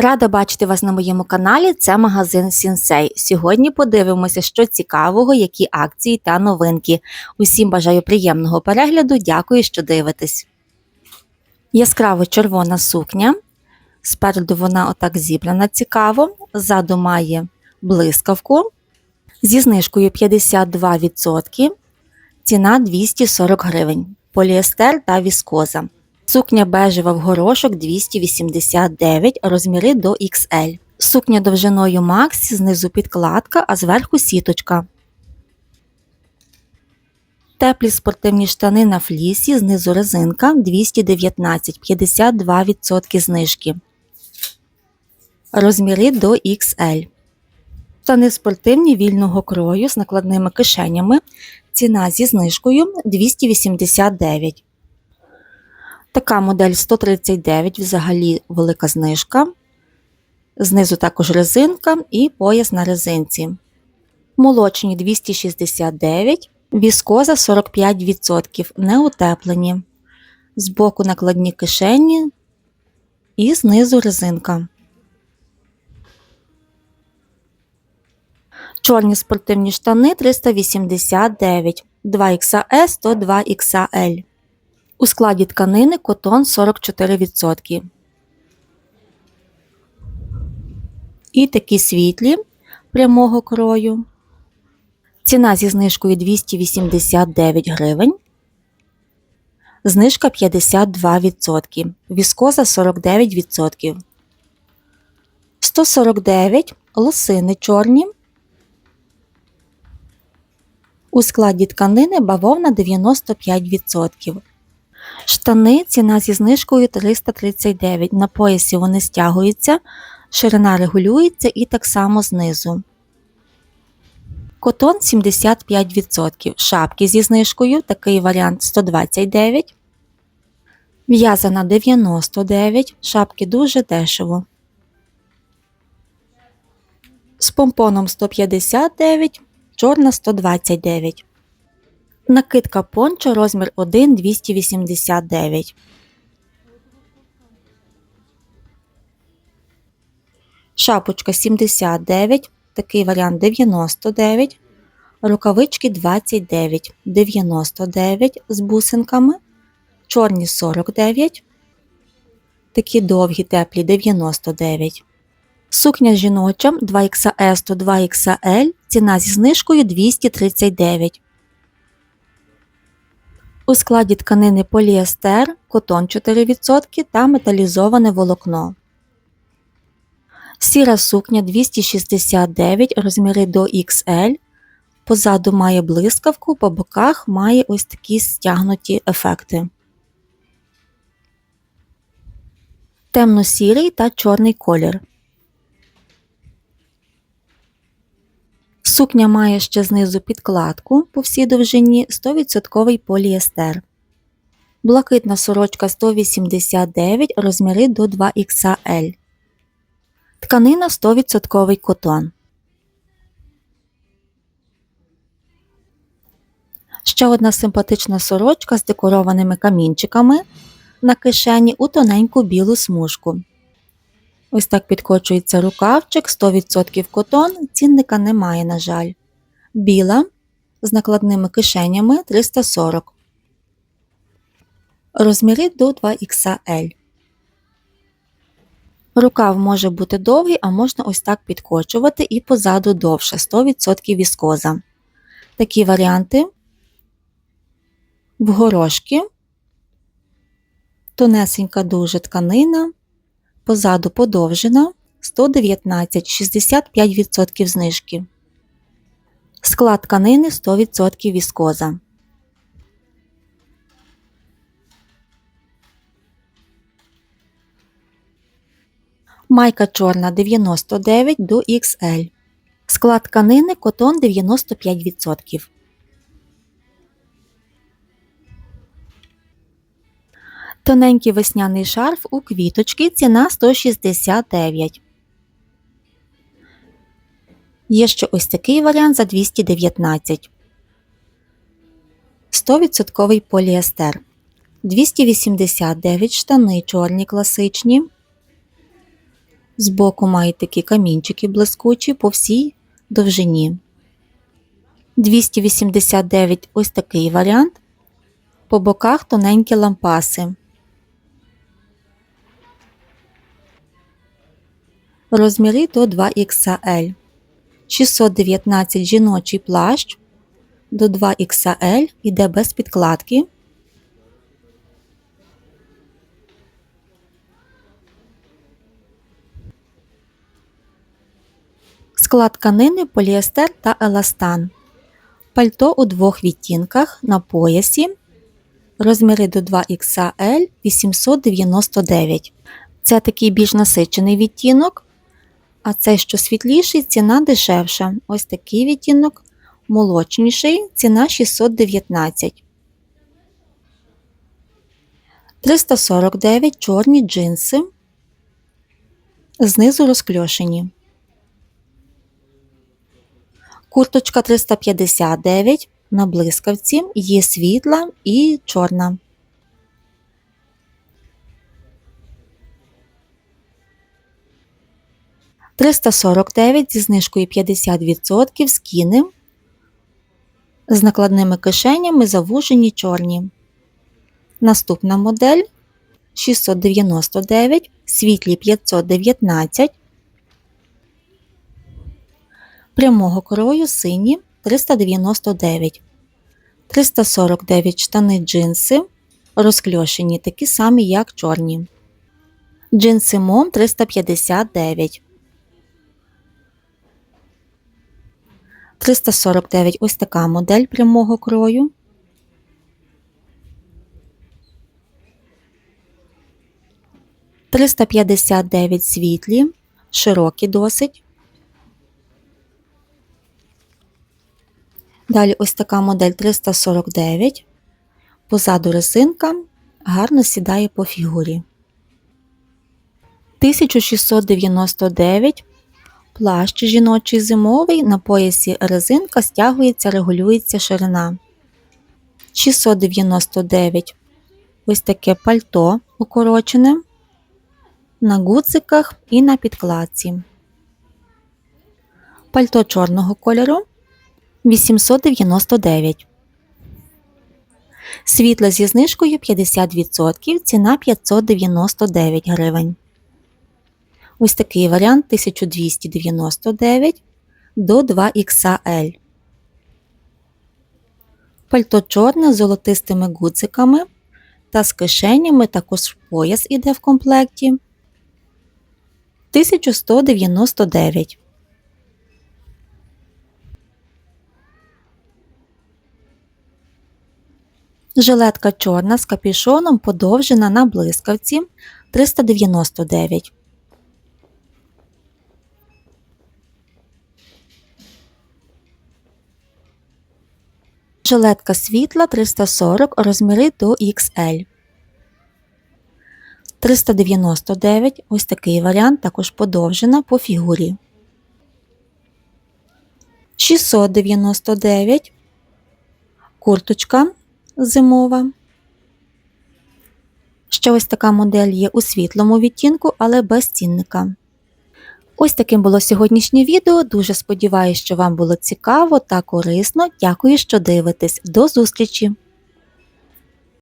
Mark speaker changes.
Speaker 1: Рада бачити вас на моєму каналі. Це магазин Сінсей. Сьогодні подивимося, що цікавого, які акції та новинки. Усім бажаю приємного перегляду. Дякую, що дивитесь. Яскраво червона сукня. Спереду вона отак зібрана цікаво. Ззаду має блискавку. Зі знижкою 52%. Ціна 240 гривень. Поліестер та віскоза. Сукня бежева в горошок 289, розміри до XL. Сукня довжиною Макс, знизу підкладка, а зверху сіточка. Теплі спортивні штани на флісі, знизу резинка 219, 52% знижки. Розміри до XL. Штани спортивні вільного крою з накладними кишенями. Ціна зі знижкою 289. Така модель 139, взагалі велика знижка. Знизу також резинка і пояс на резинці. Молочні 269, віскоза 45%, не утеплені. Збоку накладні кишені і знизу резинка. Чорні спортивні штани 389, 2XS то 2XL. У складі тканини котон 44%. І такі світлі прямого крою. Ціна зі знижкою 289 гривень. Знижка 52%. Віскоза 49%. 149 лосини чорні. У складі тканини бавовна 95%. Штани ціна зі знижкою 339. На поясі вони стягуються, ширина регулюється і так само знизу. Котон 75%. Шапки зі знижкою, такий варіант 129. В'язана 99. Шапки дуже дешево. З помпоном 159, чорна 129. Накидка пончо розмір 1 289. Шапочка 79, такий варіант 99. Рукавички 29, 99 з бусинками. Чорні 49. Такі довгі теплі 99. Сукня жіноча 2XS то 2XL. Ціна зі знижкою 239. У складі тканини поліестер, котон 4% та металізоване волокно. Сіра сукня 269 розміри до XL. Позаду має блискавку, по боках має ось такі стягнуті ефекти. Темно-сірий та чорний колір. Сукня має ще знизу підкладку по всій довжині 100% поліестер. Блакитна сорочка 189 розміри до 2XL. Тканина 100% котон. Ще одна симпатична сорочка з декорованими камінчиками на кишені у тоненьку білу смужку. Ось так підкочується рукавчик, 100% котон, цінника немає, на жаль. Біла з накладними кишенями 340. Розміри до 2XL. Рукав може бути довгий, а можна ось так підкочувати і позаду довше 100% віскоза. Такі варіанти в горошки, тонесенька дуже тканина позаду подовжена 119 65% знижки. Склад тканини 100% віскоза. Майка чорна 99 до XL. Склад тканини котон 95%. Тоненький весняний шарф у квіточки ціна 169. Є ще ось такий варіант за 219. 100% поліестер. 289 штани чорні класичні. Збоку мають такі камінчики блискучі по всій довжині. 289 ось такий варіант. По боках тоненькі лампаси. Розміри до 2XL. 619 жіночий плащ до 2XL іде без підкладки. Склад тканини поліестер та еластан. Пальто у двох відтінках на поясі. Розміри до 2XL 899. Це такий більш насичений відтінок. А цей, що світліший, ціна дешевша. Ось такий відтінок молочніший, ціна 619. 349 чорні джинси. Знизу розкльошені. Курточка 359 на блискавці, є світла і чорна. Триста сорок дев'ять зі знижкою 50% скіни з накладними кишенями завужені чорні. Наступна модель 699, світлі 519, прямого крою сині 399, 349 штани джинси, розкльошені такі самі, як чорні. Джинси мом 359. 349 ось така модель прямого крою. Триста п'ятдесят дев'ять світлі, широкі досить. Далі ось така модель 349. Позаду резинка гарно сідає по фігурі. 1699 Плащ жіночий зимовий на поясі резинка стягується, регулюється ширина. 699 ось таке пальто укорочене на гудзиках і на підкладці. Пальто чорного кольору 899. Світле зі знижкою 50%, ціна 599 гривень. Ось такий варіант 1299 до 2XL. Пальто чорне з золотистими гудзиками та з кишенями також пояс іде в комплекті. 1199. Жилетка чорна з капюшоном подовжена на блискавці 399. Жилетка світла 340 розміри до XL. 399 ось такий варіант також подовжена по фігурі. 699 курточка зимова. Ще ось така модель є у світлому відтінку, але без цінника. Ось таким було сьогоднішнє відео. Дуже сподіваюся, що вам було цікаво та корисно. Дякую, що дивитесь. До зустрічі!